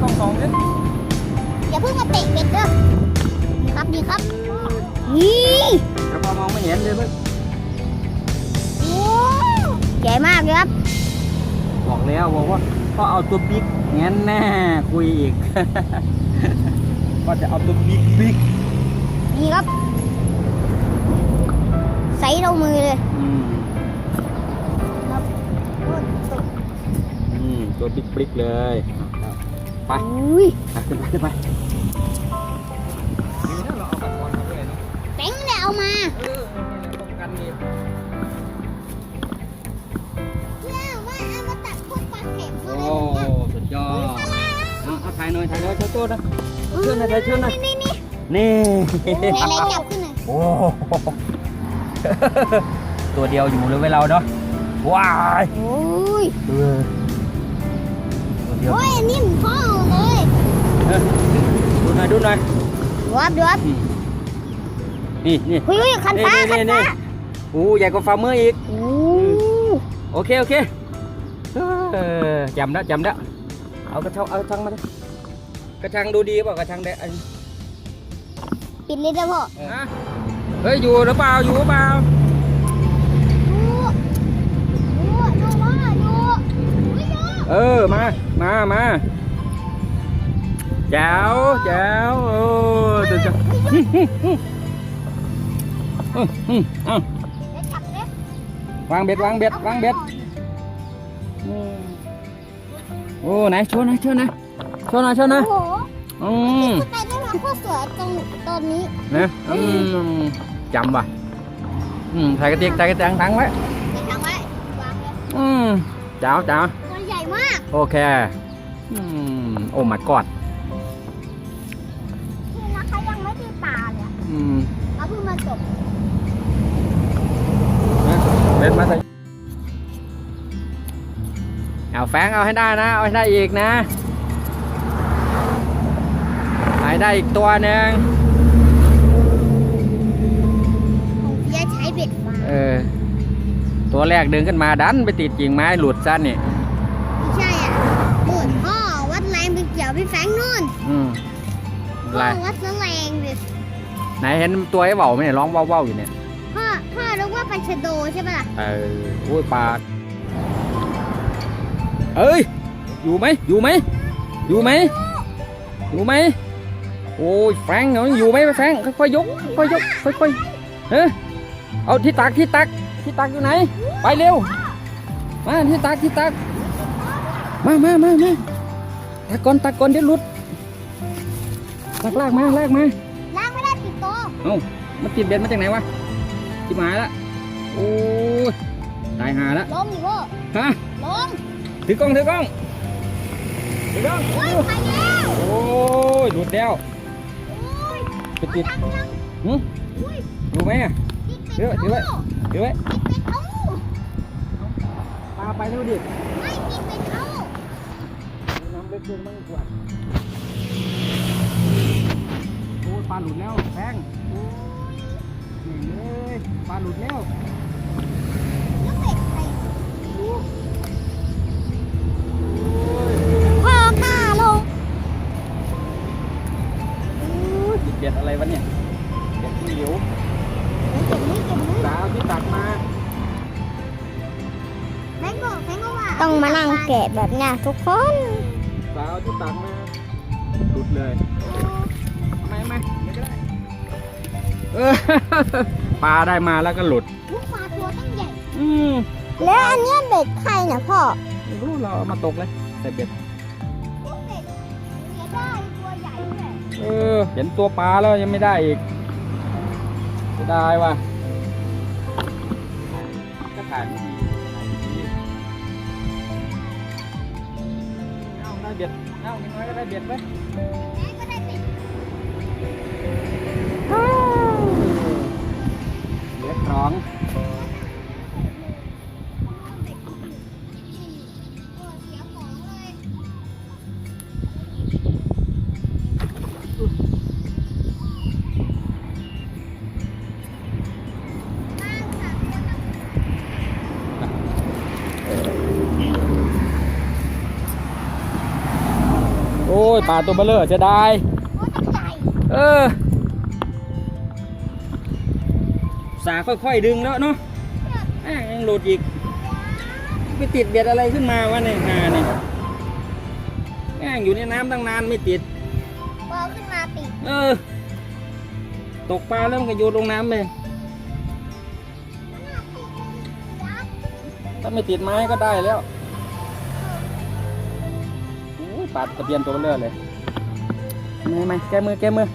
ของของเนี่ยอย่าเพิ่งมาเตะเป็ดด้อนี่ครับนี่ครับนี่เดี๋ยวมองไม่เห็นเลยเพื่อนโอ้ใหญ่มากเลยครับบอกแล้วบอกว่าก็เอาตัวบิ๊กงั้นแน่คุยอีก ก็จะเอาตัวบิ๊กบิ๊กนี่ครับใส่เรามือเลยครับตัวบิ๊กบิ๊กเลย ไปอุ้ยอะขึ้นไปขึ้นไปดีนะเราเอาตะกอนมาด้วยเนาะแป้งเลยเอามาเออนี่แหละป้องกันนี่เพื่อว่าเอามาตัดพวกปลาเข็มโอ้สุดยอดเอาเอาถ่ายหน่อยถ่ายหน่อยเชิญตัวนะเชิญหน่อยถ่ายเชิญหน่อยนี่นี่นี่นี่อะไรจับขึ้นหน่อยโอ้ตัวเดียวอยู่เลยเว้ยเราเนาะว้าย โอ้ย เออตัว เดียวโอ้ยอันนี้มันพ่อเลยเออดูหน่อยดูหน่อยดูครับดูครับอืมนี่นี่ เฮ้ยเฮ้ยคันฟ้าคันฟ้าโอ้ใหญ่กว่าฟาร์มเมอร์อีก โอ้โอเคโอเคเออจำได้จำได้เอากระชังเอากระชังมาดิกระชังดูดีเปล่ากระชังแดงอันปิดเลยนะพ่อ ฮะเฮ้ยอยู่หรือเปล่าอยู่หรือเปล่า เออมามามาแจ๋วแจ๋วโอ้ตัวจ้าอืมอืมเอาเดี๋ยวจับเล็บวางเบ็ดวางเบ็ดวางเบ็ดอืมโอ้ไหนโชว์หน่อยโชว์หน่อยโชว์หน่อยโชว์หน่อยโอ้โหอืมขึ้นไปได้มาโคตรสวยตรงตอนนี้นะอืมจำว่ะอืมใส่กระเตียงใส่กระเตียงทั้งไว้เดี๋ยวทำไว้วางเลยอืมเจ้าเจ้าตัวใหญ่มาก โอเคอืมโอ้ my god คือนะคะยังไม่ได้ปลาเลยอะอืมเราเพิ่งมาจบนะเบ็ดมาใส่เอาแฟงเอาให้ได้นะ เอาให้ได้อีกนะเอาให้ได้อีกตัวหนึ่งของเพียใช้เบ็ดมาเออ ตัวแรกดึงขึ้นมาดันไปติดกิ่งไม้หลุดซะนี่ไยวพี่แฟงนู่นอืมพ่อะไรอวัดแรงเลยไหนเห็นตัวไอ้เบาไหมเนี่ยร้องเว้าๆอยู่เนี่ยพ่อพ่อรู้ว่าปลาชะโดใช่ปะล่ะเออโอ้ยปลาเอ้ยอยู่ไหมอยู่ไหมอยู่ไหมอยู่ไหมโอ้ยแฟรงค์เหรออยู่ไหมแฟรงค์ค่อยๆยกค่อยๆยกค่อยๆเฮ้ยเอาที่ตักที่ตักที่ตักอยู่ไหน ไปเร็วมาที่ตักที่ตักมามามามา ตักก่อนตักก่อนเดี๋ยวหลุดตักลากมาลากมาล้างไม่ได้ติดโตะเอ้ามันติดเบ็ดมาจากไหนวะจิบหายละโอ้ยตายหาละล้มอยู่พ่อฮะล้มถือกล้องถือกล้องถือกล้องโอ้ยไปแล้วโอ้ยหลุดแล้วโอ้ยไปติดทำยังหึอุ้ยอยู่ไหมอะติดเดี๋ยวเดี๋ยวไว้เดี๋ยวไว้ติดเป็นเอาปลาไปแล้วดิ เล็กขึ้นมั่งกว่าโอ้ยปลาหลุดแล้วแพงโอ้ยนี่เลยปลาหลุดแล้วแล้วเบ็ดใครพ่อกล้าลงโอ้ยติดเบ็ดอะไรวะเนี่ยเบ็ดที่เหลวเก็บนี้เก็บนี้สาวที่ตักมาแม่บอกแม่ก็ว่าต้องมานั่งแกะแบบเนี้ยทุกคน สาวที่ตักมาหลุดเลยไม่ไม่ไม่ก็ได้เออปลาได้มาแล้วก็หลุดลูกปลาตัวตั้งใหญ่ อืมแล้วอันเนี้ยเบ็ดใครเนี่ยพ่อไม่รู้เราเอามาตกเลยใส่เบ็ดลูกเบ็ดเนี่ยได้ตัวใหญ่เลยเออ เห็นตัวปลาแล้วยังไม่ได้อีกจะได้ว่ะก็ถ่ายไม่ดี ย่างน้อยก็ได้เบียดไหมก็ได้เบียดเหลือสอง ปลาตัวเบลเลอร์จะได้ตัวตั้งใหญ่เออสาค่อยๆดึงแล้วเนาะแม่งยังหลุดอีกไปติดเบ็ดอะไรขึ้นมาวะเนี่ยหาเนี่ยแม่งอยู่ในน้ำตั้งนานไม่ติดพอขึ้นมาติดเออ ตกปลาแล้วมันก็โยนลงน้ำไปถ้าไม่ติดไม้ก็ได้แล้วโอ้ย ปลาตะเพียนตัวเบลอเลยมือไหมแก้มือแก้มือ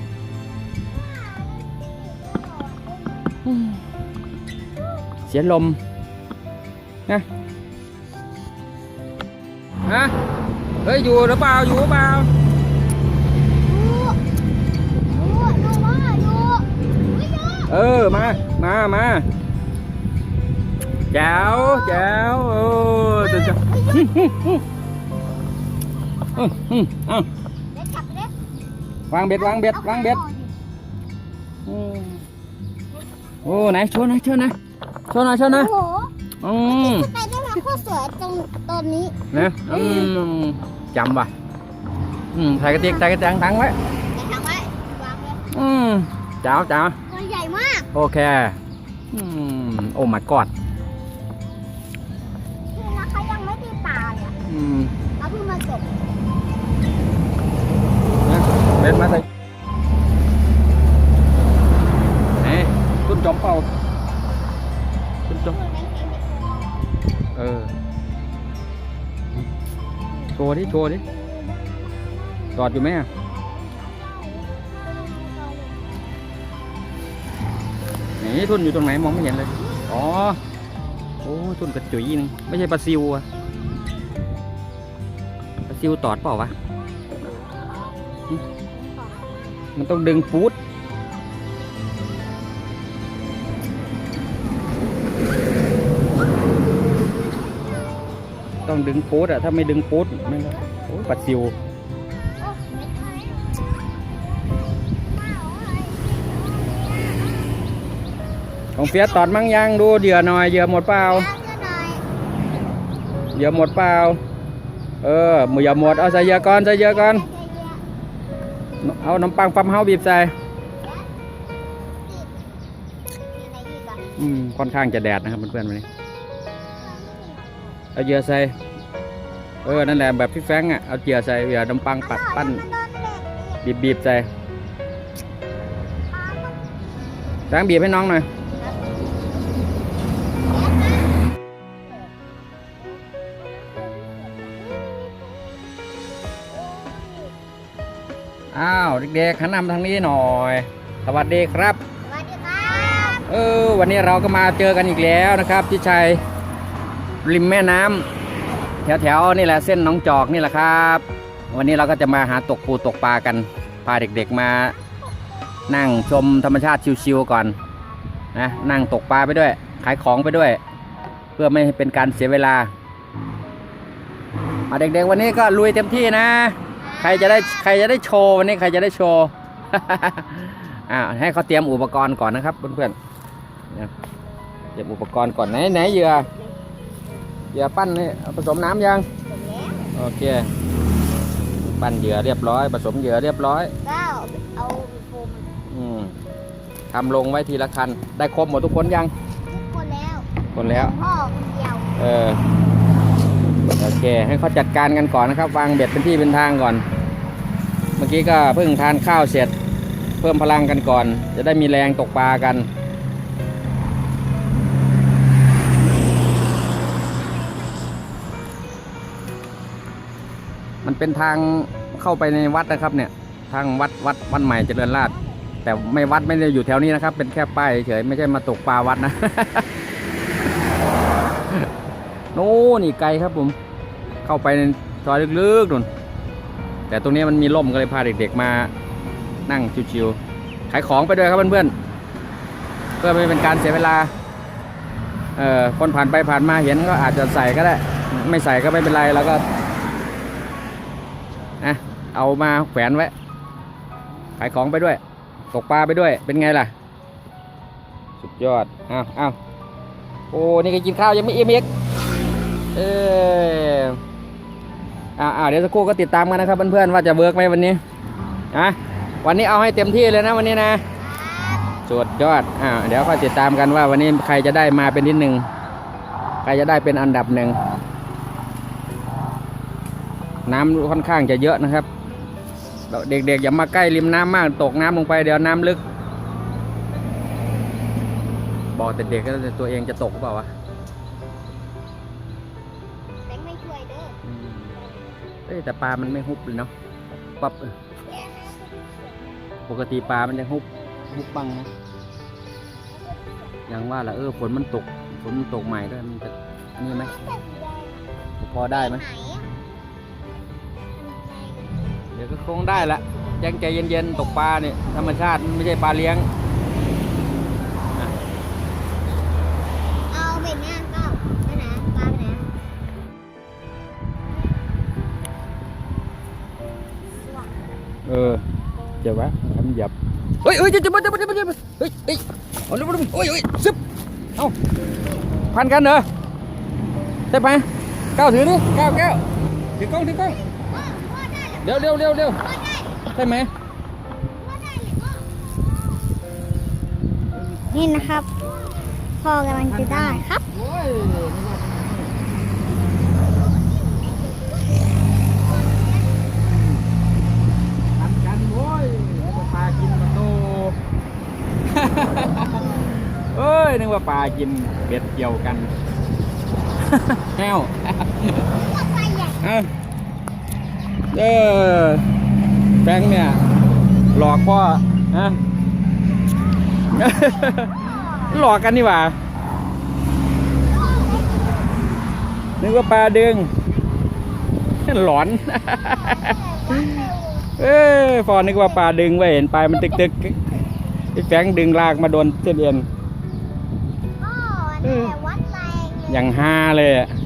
อืมเสียลมนะฮะเฮ้ยอยู่หรือเปล่าอยู่หรือเปล่าดูดูดูพ่อดูไม่ดูเออมามามาแจ๋วแจ๋วโอ้จะจะ อืมอืมอืมอืมอืมเอาเด็กจับเด็กวางเบ็ดวางเบ็ดวางเบ็ดอืมโอ้ไหนโชว์หน่อยโชว์หน่อยโชว์หน่อยโชว์หน่อยโอ้โหอืมขึ้นไปได้ไหมโคตรสวยตรงตอนนี้นะอืมจำว่ะอืมใส่กระติกใส่กระติกถังไว้แต่ทางไว้วางไว้อืมแจ๋วแจ๋วตัวใหญ่มากโอเคอืมโอ้ my god คือนะเขายังไม่ได้ปลาเลยอะอืมเขาเพิ่งมาจบนะ เบ็ดมาใส่ไหนตุ้นจอมเป่าตุ้นจอมเออโชว์ดิโชว์ดิจอดอยู่ไหมอะนี่ทุนอยู่ตรงไหนมองไม่เห็นเลย อ๋อ โอ้ทุนกระจุยนึง ไม่ใช่ปลาซิวอะปลาซิวตอดเปล่าวะ มันต้องดึงปูดต้องดึงปูดอะถ้าไม่ดึงปูดไม่ได้โอ้ยปัดซิวของเฟียสตอดมั้งยังดูเหยื่อหน่อยเหยื่อหมดเปล่าเหยื่อหมดเปล่าเออหมูเหยื่อหมดเอาใส่เหยื่อก่อนใส่เหยื่อก่อน เอาน้ำปังปั๊มเฮาบีบใส่อืมค่อนข้างจะแดดนะครับเพื่อนๆวันนี้เอาเหยื่อใส่เออนั่นแหละแบบพี่แฟงอะเอาเหยื่อใส่เหยื่อนมปังปัดปั้นบีบบีบใส่แฟรงบีบให้น้องหน่อย เด็กๆหันหนำทางนี้หน่อย สวัสดีครับ สวัสดีครับเออวันนี้เราก็มาเจอกันอีกแล้วนะครับ ที่ชายริมแม่น้ำแถวๆนี่แหละเส้นหน้องจอกนี่แหละครับ วันนี้เราก็จะมาหาตกปูตกปลากันพาเด็กๆมา นั่งชมธรรมชาติชิวๆก่อนนะนั่งตกปลาไปด้วย ขายของไปด้วย เพื่อไม่ให้เป็นการเสียเวลามาเด็กๆวันนี้ก็ลุยเต็มที่นะ ใครจะได้ใครจะได้โชว์วันนี้ใครจะได้โชว์อ่าให้เขาเตรียมอุปกรณ์ก่อนนะครับเพื่อนๆนะเตรียมอุปกรณ์ก่อนไหนไหนเหยื่อเหยื่อปั้นนี่เอาผสมน้ำยังจบแล้วโอเคปั้นเหยื่อเรียบร้อย ผสมเหยื่อเรียบร้อยก็เอาโฟมอืมทำลงไว้ทีละคัน ได้ครบหมดทุกคนยัง ทุกคนแล้วคนแล้วพ่อคนเดียวเออ โอเค ให้เขาจัดการกันก่อนนะครับ วางเบ็ดเป็นที่เป็นทางก่อน เมื่อกี้ก็เพิ่งทานข้าวเสร็จ เพิ่มพลังกันก่อน จะได้มีแรงตกปลากันมันเป็นทางเข้าไปในวัดนะครับเนี่ยทางวัดวัดวัดใหม่เจริญราษฎร์แต่ไม่วัดไม่ได้อยู่แถวนี้นะครับ เป็นแค่ป้ายเฉยไม่ใช่มาตกปลาวัดนะ โน่นี่ไกลครับผม เข้าไปในซอยลึกๆนู่นแต่ตรงนี้มันมีร่มก็เลยพาเด็กๆมานั่งชิวๆขายของไปด้วยครับเพื่อนๆเพื่อไม่เป็นการเสียเวลาเอ่อคนผ่านไปผ่านมาเห็นก็อาจจะใส่ก็ได้ ไม่ใส่ก็ไม่เป็นไรแล้วก็อะเอามาแขวนไว้ ขายของไปด้วย ตกปลาไปด้วยเป็นไงล่ะ สุดยอดอ้าวอ้าวโอ้นี่ก็กินข้าวยังไม่อิ่มอีก เอออ่าอ่าเดี๋ยวสักครู่ก็ติดตามกันนะครับเพื่อนๆว่าจะเวิร์กไหมวันนี้อะวันนี้เอาให้เต็มที่เลยนะวันนี้นะสุดยอดอ่าเดี๋ยวค่อยติดตามกันว่าวันนี้ใครจะได้มาเป็นที่หนึ่งใครจะได้เป็นอันดับหนึ่งน้ำค่อนข้างจะเยอะนะครับ เด็กๆอย่ามาใกล้ริมน้ำมากตกน้ำลงไปเดี๋ยวน้ำลึก บอกแต่เด็กก็ตัวเองจะตกเปล่าวะ แต่ปลามันไม่ฮุบเลยเนาะปั๊บปกติปลามันจะฮุบฮุบบังนะยังว่าละเออฝนมันตกฝนมันตกใหม่ด้วยมันจะอันนี่ไหมพอได้ไหมเดี๋ยวก็คงได้ละยังใจเย็นๆตกปลาเนี่ยธรรมชาติไม่ใช่ปลาเลี้ยง เออเจ็บวะทำหยับเฮ้ยเฮ้ยเจ็บเจ็บเจ็บเจ็บเจ็บเฮ้ยเฮ้ยเอาเร็วเร็วเฮ้ยเฮ้ยซึบเอาพันกันเหรอใช่ไหมก้าวถือดิก้าวก้าวถือกล้องถือกล้องพ่อพ่อได้แล้วเร็วเร็วเร็วเร็วพ่อได้ใช่ไหมพ่อได้เลยพ่อนี่นะครับพ่อกำลังจะได้ครับ โอ้ยพันกันโว้ยนึกว่าปลากินมาโต เอ้ย นึกว่าปลากินเบ็ดเกี่ยวกันแห้วเออแบงค์เนี่ย หลอกพ่อฮะหลอกกันนี่หว่า นึกว่าปลาดึง หลอน เอ้ยพอนึกว่าปลาดึงไว้เห็นปลายมันตึกตึก ๆไอ้แฟงดึงลากมาโดนเส้นเอ็นพ่อนี่นแหละวัดแรงเลยอย่างฮาเลยอะอ่า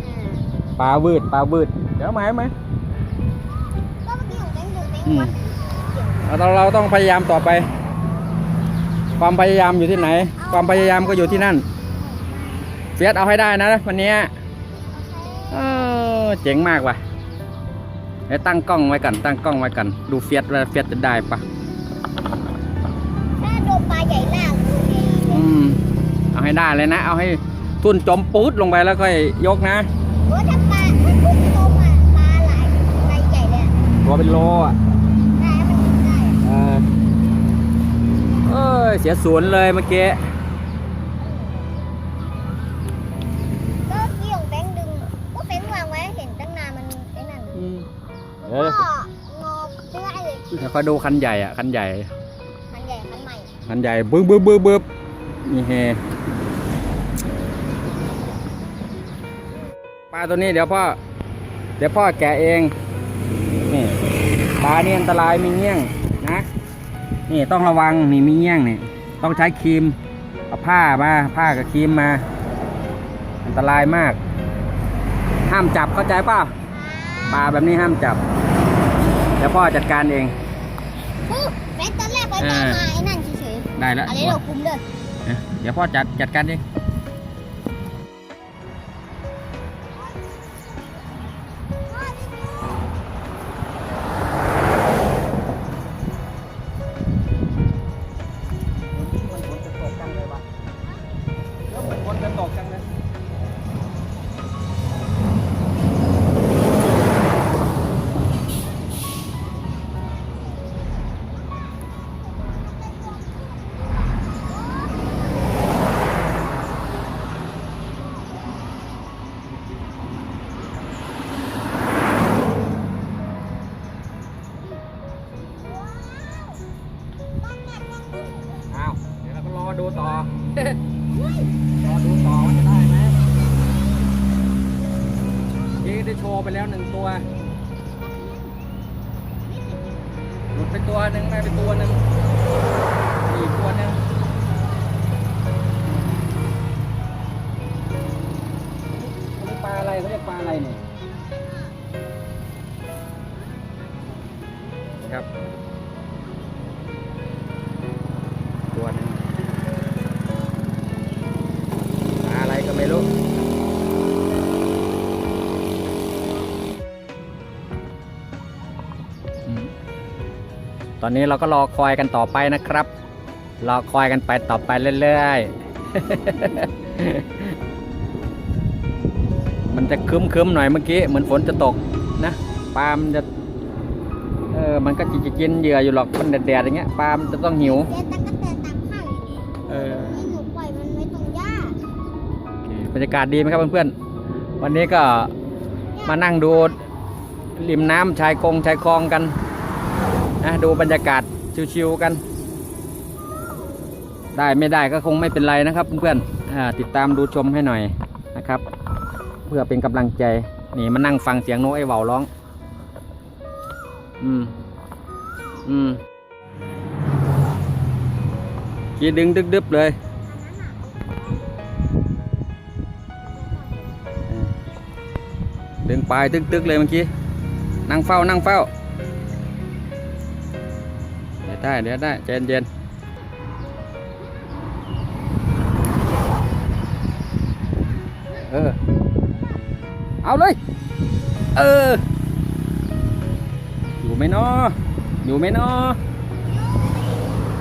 ปลาบืดปลาบืดเดี๋ยวไหมไหมก็เมื่อกี้ของแบงค์ดูแบงอืค์มวัดเราเราต้องพยายามต่อไป ความพยายามอยู่ที่ไหน ความพยายามก็อยู่ที่นั่นเฟียสเอาให้ได้นะวันเนี้ยเออเจ๋งมากว่ะเดี๋ยวตั้งกล้องไว้ก่อนตั้งกล้องไว้ก่อนดูเฟียสว่าเฟียสจะได้ปะ มเอาให้ได้เลยนะ เอาให้ทุนจมปุ๊ดลงไปแล้วค่อยยกนะโอ้ถ้าปลาถ้าพุ่งโตมาปลาหลายปลาใหญ่เลยอะตัวเป็นโลอะได้มันกินได้อะเออเอ้ยเสียศูนย์เลยเมื่อกี้ก็เมื่อกี้ของแบงค์ดึงก็แบงค์วางไว้เห็นตั้งนานมันไอ้นั่นอืมก็เดี๋ยวงอเสื้อเลยเดี๋ยวคอยดูคันใหญ่อะคันใหญ่ มันใหญ่มันใหม่คันใหญ่บึ้บบึ้บบึ้บบึ้บ นี่เฮปลาตัวนี้เดี๋ยวพ่อ เดี๋ยวพ่อแกะเอง นี่ปลานี่อันตรายมีเงี้ยงนะ นี่ต้องระวังนี่มีเงี้ยงนี่ต้องใช้ครีมเอาผ้ามาผ้ากับครีมมา อันตรายมาก ห้ามจับเข้าใจเปล่าปลาแบบนี้ห้ามจับ เดี๋ยวพ่อจัดการเองปุ๊บแบงค์ตอนแรกไปอ่ามาไอ้นั่นเฉยได้แล้วๆอันนี้เราคุมเลย เดี๋ยวพ่อจัดจัดการเอง หลุดไปตัวหนึ่งได้ไปตัวหนึ่งอีกตัวหนึ่งเขาเรียกปลาอะไรเขาเรียกปลาอะไรเนี่ยครับ อนนี้เราก็รอคอยกันต่อไปนะครับ รอคอยกันไปต่อไปเรื่อยๆ มันจะครึ้มๆหน่อยเมื่อกี้เหมือนฝนจะตกนะปลามันจะเออมันก็จะกินเหยื่ออยู่หรอกมันแดดๆอย่างเงี้ยปลามันจะต้องหิวเจ๊ตั๊กแตนตามข้าวอยู่นี่เออนี่หนูปล่อยมันไว้ตรงหญ้าบรรยากาศดีไหมครับเพื่อนๆวันนี้ก็มานั่งดูริมน้ำชายกงชายคลองกัน นะดูบรรยากาศชิวๆกัน ได้ไม่ได้ก็คงไม่เป็นไรนะครับเพื่อนๆติดตามดูชมให้หน่อยนะครับ เพื่อเป็นกำลังใจนี่มานั่งฟังเสียงโนกไอ้เว่าร้อง อืม อืมกีดึงดึบๆเลย ดึงปลายตึกๆเลยเมื่อกี้ นั่งเฝ้านั่งเฝ้า ได้เดี๋ยวได้ใจเย็นเออ เอาเลย เออ อยู่ไหมเนาะอยู่ไหมเนาะ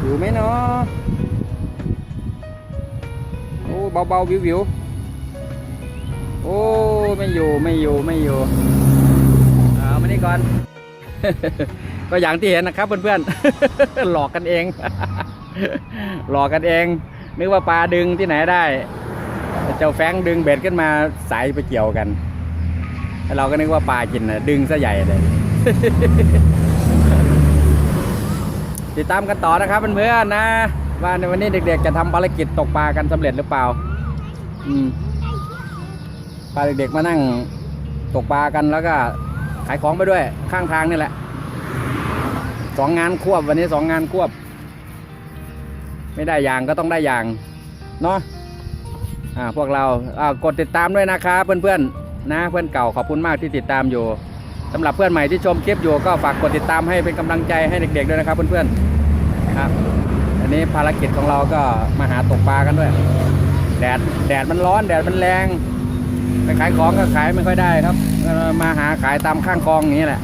อยู่ไหมเนาะโอ้เบาๆวิวๆโอ้ไม่อยู่ไม่อยู่ไม่อยู่เอามานี่ก่อน ก็อย่างที่เห็นนะครับเพื่อนๆ หลอกกันเอง หลอกกันเอง นึกว่าปลาดึงที่ไหนได้ เจ้าแฟงดึงเบ็ดขึ้นมาสายไปเกี่ยวกันแล้วเราก็นึกว่าปลากินนะดึงซะใหญ่เลย ติดตามกันต่อนะครับเพื่อนๆนะ ว่าในวันนี้เด็กๆจะทำภารกิจตกปลากันสำเร็จหรือเปล่า อืมพาเด็กๆมานั่งตกปลากันแล้วก็ขายของไปด้วยข้างทางนี่แหละ สองงานควบวันนี้สองงานควบ ไม่ได้อย่างก็ต้องได้อย่างเนาะอ่าพวกเราอ่ากดติดตามด้วยนะครับเพื่อนๆนะเพื่อนเก่าขอบคุณมากที่ติดตามอยู่สำหรับเพื่อนใหม่ที่ชมคลิปอยู่ก็ฝากกดติดตามให้เป็นกำลังใจให้เด็กๆด้วยนะครับ เพื่อนๆครับอันนี้ภารกิจของเราก็มาหาตกปลากันด้วยแดดแดดมันร้อนแดดมันแรงไปขายของก็ขายไม่ค่อยได้ครับ มาหาขายตามข้างคลองอย่างนี้แหละ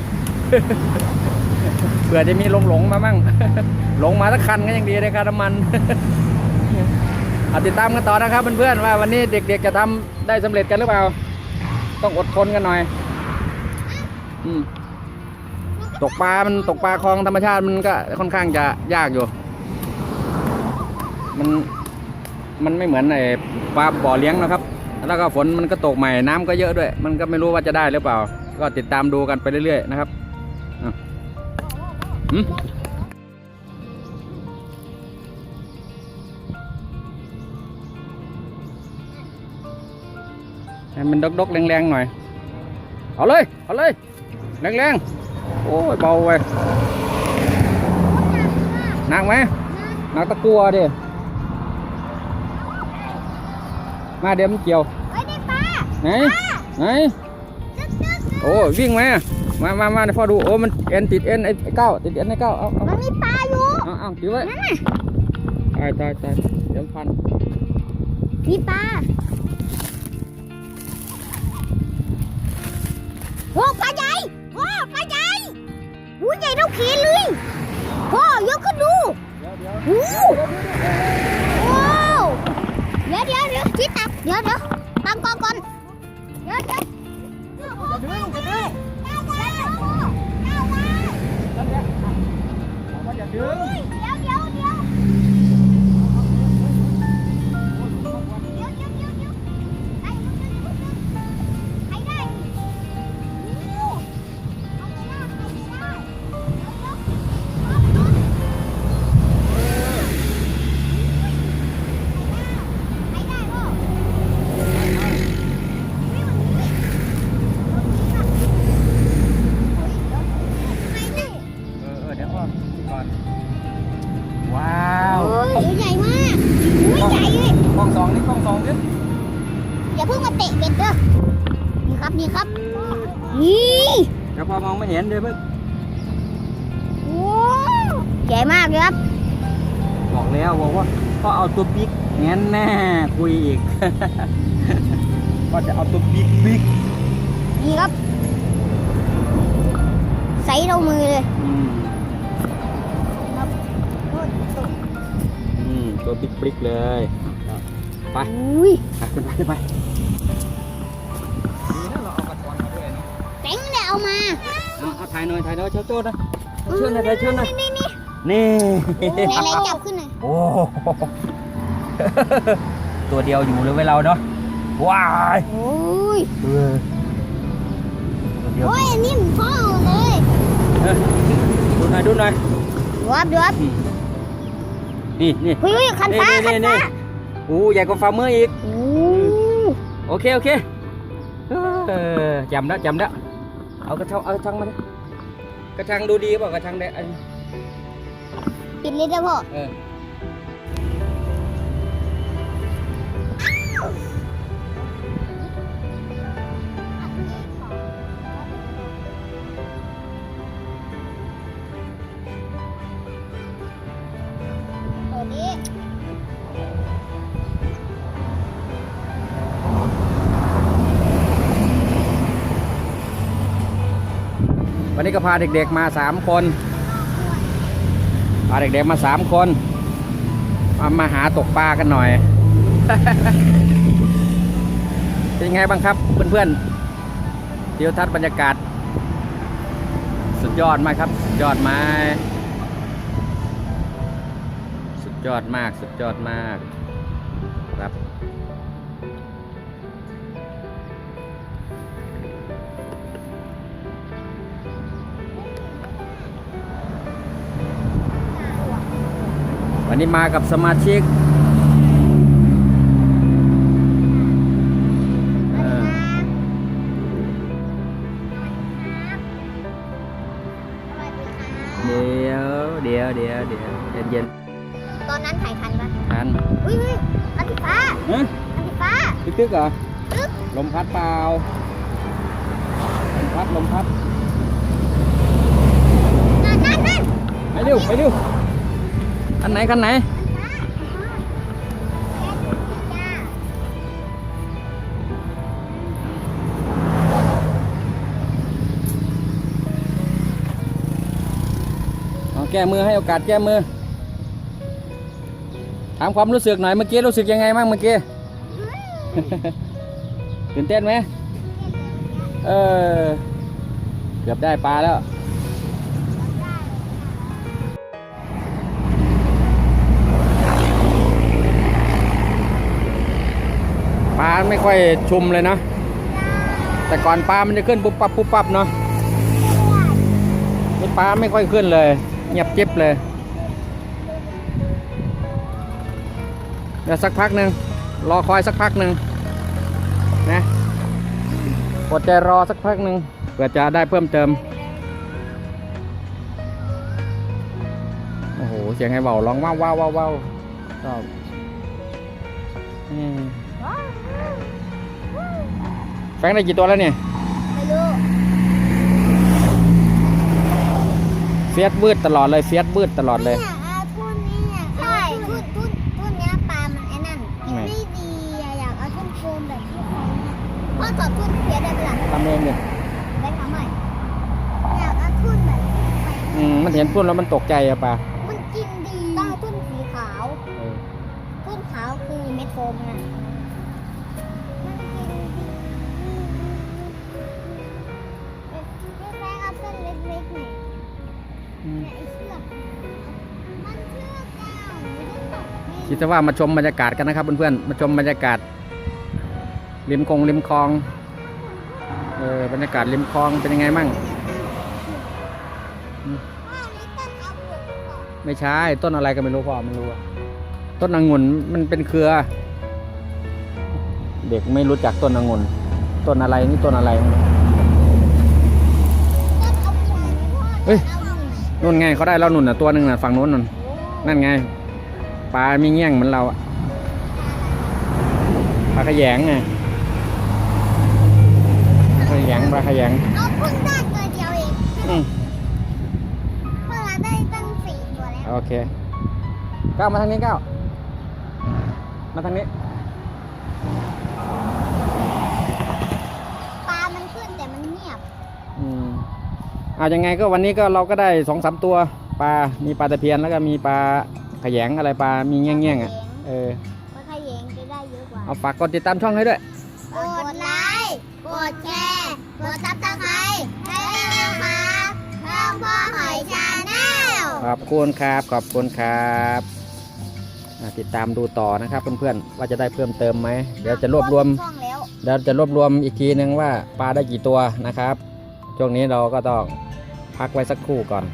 ผื่อจะมีลงหลงมามั่งหลงมาสักคันก็ยังดีเลยค่าน้ำมันเอาติดตามกันต่อนะครับเพื่อนๆว่าวันนี้เด็กๆจะทำได้สำเร็จกันหรือเปล่า ต้องอดทนกันหน่อยอืตกปลา มันตกปลาคลองธรรมชาติมันก็ค่อนข้างจะยากอยู่ มันมันไม่เหมือนไอ้ปลาบ่อเลี้ยงนะครับ แล้วก็ฝนมันก็ตกใหม่น้ำก็เยอะด้วย มันก็ไม่รู้ว่าจะได้หรือเปล่า ก็ติดตามดูกันไปเรื่อยๆนะครับ อะหืมให้มันดกๆแรงๆหน่อยเอาเลยเอาเล ยแรงๆโอ้ยเบาไปหนักไหมหนักตะกัวดิมาเดี๋ยวมันเกี่ยวเฮ้ยได้ปลาไหนไหนจึ๊กจึ๊กโอ้ยวิ่งไหมอะมามามาเดี๋ยวพ่อดูโอ้มันเอ็นติดเอ็นไอ้ไอ้เก้าติดเอ็นไอ้เก้าเอาเอามันมีปลาอยู่เอาเอาถือไว้นั่นน่ะตายตายตายเดี๋ยวพันมีปลาโอ้ปลาใหญ่โอ้ปลาใหญ่หูใหญ่เท่าเขียนเลยโอ้ยกขึ้นดูเดี๋ยวเดี๋ยวหูโอ้เดี๋ยวเดี๋ยวเดี๋ยวชิดตักเดี๋ยวเดี๋ยวตั้งกองก่อนเดี๋ยวเดี๋ยว เกล้องสองนี่กล้องสองนี่อย่าเพิ่งมาเตะเบ็ดเด้อนี่ครับนี่ครับนี่เดี๋ยวพ่อมองไม่เห็นเดี๋ยวเพิ่งโอ้ใหญ่มากเลยครับบอกแล้วบอกว่าพ่อเอาตัวบิ๊กงั้นแน่คุยอีกพ่อจะเอาตัวบิ๊กบิ๊กนี่ครับใส่เรามือเลยอืมครับโอ้ยตกอืมตัวบิ๊กบลิกเลย ไปอุ้ยไปขึ้นไปขึ้นไปดีนะเราเอากระชอนมาด้วยนะแป้งเนี่ยเอามาเอาเอาถ่ายหน่อยถ่ายหน่อยเจ้าโจ้นะเชิญหน่อยถ่ายเชิญหน่อยนี่นี่นี่ไหนไหนจับขึ้นหน่อยโอ้ตัวเดียวอยู่เลยไว้ยเราเนาะว้ายโอ้ยเออตัวเดียวโอ้ยอันนี้เหมือนพ่อเลยเออดูหน่อยดูหน่อยดูวับดูวับนี่นี่เฮ้ยเฮ้ยคันฟ้านี่คันนี่ฟ้านี่โอ้ใหญ่กว่าฝ่ามืออีกโอ้โอเคโอเคเออจำแล้วจำแล้วเอากระชังเอากระชังมาดิกระชังดูดีเปล่ากระชังแดงอันปิดเลยนะพ่อ ก็พาเด็กๆมาสามคน พาเด็กๆมาสามคน มามาหาตกปลากันหน่อย เป็นยังไงบ้างครับเพื่อนๆทิวทัศน์บรรยากาศ สุดยอดมากครับ สุดยอดไหมสุดยอดมาก สุดยอดมากครับ วันนี้มากับสมาชิกเออเดี๋ยวเดี๋ยวเดี๋ยวเดี๋ยวเย็นตอนนั้นถ่ายทันปะๆทันอุ้ยเฮ้ยอันสีฟ้าฮะอันสีฟ้าตึกๆเหรอตึ๊กลมพัดเปล่าลมพัดลมพัดนั่นนั่นนั่นไปเร็วไปเร็ว คันไหนคันไหนเอาแก้มือให้โอกาสแก้มือ ถามความรู้สึกหน่อยเมื่อกี้รู้สึกยังไงบ้างเมื่อกี้ตื่นเต้นไหมเออเกือบได้ปลาแล้ว ไม่ค่อยชุมเลยนะ แต่ก่อนปลามันจะขึ้นปุ๊บปั๊บปุ๊บปั๊บเนาะนี่ปลาไม่ค่อยขึ้นเลยเงียบจิ๊บเลยเดี๋ยวสักพักหนึ่งรอคอยสักพักหนึ่งนะอดใจรอสักพักหนึ่งเพื่อจะได้เพิ่มเติมโอ้โหเสียงไงเบาร้องว้าวว้าวว้าวว้าวชอบอืม แฟงได้กี่ตัวแล้วเนี่ย ไม่รู้เฟียสบืดตลอดเลยเฟียสบืดตลอดเลยเนี่ยอาทุ่นเนี่ยใช่ทุ่นทุ่นทุ่นเนี้ยปลามันไอ้นั่นกินไม่ไม่ดีอะอยากเอาทุ่นโฟมแบบที่เขาเนี่ยพ่อถอดทุ่นเสียได้ไหมล่ะทำเองเนี่ยได้ทำใหม่อยากเอาทุ่นแบบที่ไปอืมมันเห็นพุ่นแล้วมันตกใจอะป่ะมั คิดซะว่ามาชมบรรยากาศกันนะครับเพื่อนๆมาชมบรรยากาศริมคงริมคลองเออบรรยากาศริมคลองเป็นยังไงมั่งไม่ใช่ต้นอะไรก็ไม่รู้พ่อไม่รู้ต้นองุ่นมันเป็นเครือ เด็กไม่รู้จักต้นองุ่นต้นอะไรนี่ต้นอะไรเฮ้ยนึ่นไงเขาได้แล้วนุ่นน่ะตัวหนึ่งน่ะฝั่งนู้นนุ่นนั่นไง ปลามีเงี้ยงเหมือนเราอะปลาขยงไงปลาขยงปลาขยงเอาเพิ่งได้ตัวเดียวเองอืมเพิ่งได้ตั้งสี่ตัวแล้วโอเคก้าวมาทางนี้ก้าวมาทางนี้ปลามันขึ้นแต่มันเงียบอืมอ่ายังไงก็วันนี้ก็เราก็ได้สองสามตัวปลา มีปลาตะเพียนแล้วก็มีปลา ขยงอะไรปลา มีแง่งๆอะ เออปลาขยงจะได้เยอะกว่า เอาฝากกดติดตามช่องให้ด้วย กดไลค์ กดแชร์ กดซับสไครต์ให้ด้วยนะครับช่องพ่อหอยชาแนลขอบคุณครับ ขอบคุณครับอ่าติดตามดูต่อนะครับเพื่อนๆ ว่าจะได้เพิ่มเติมไหม เดี๋ยวจะรวบรวม ช่องแล้ว เดี๋ยวจะรวบรวมอีกทีนึงว่าปลาได้กี่ตัวนะครับ ช่วงนี้เราก็ต้องพักไว้สักครู่ก่อน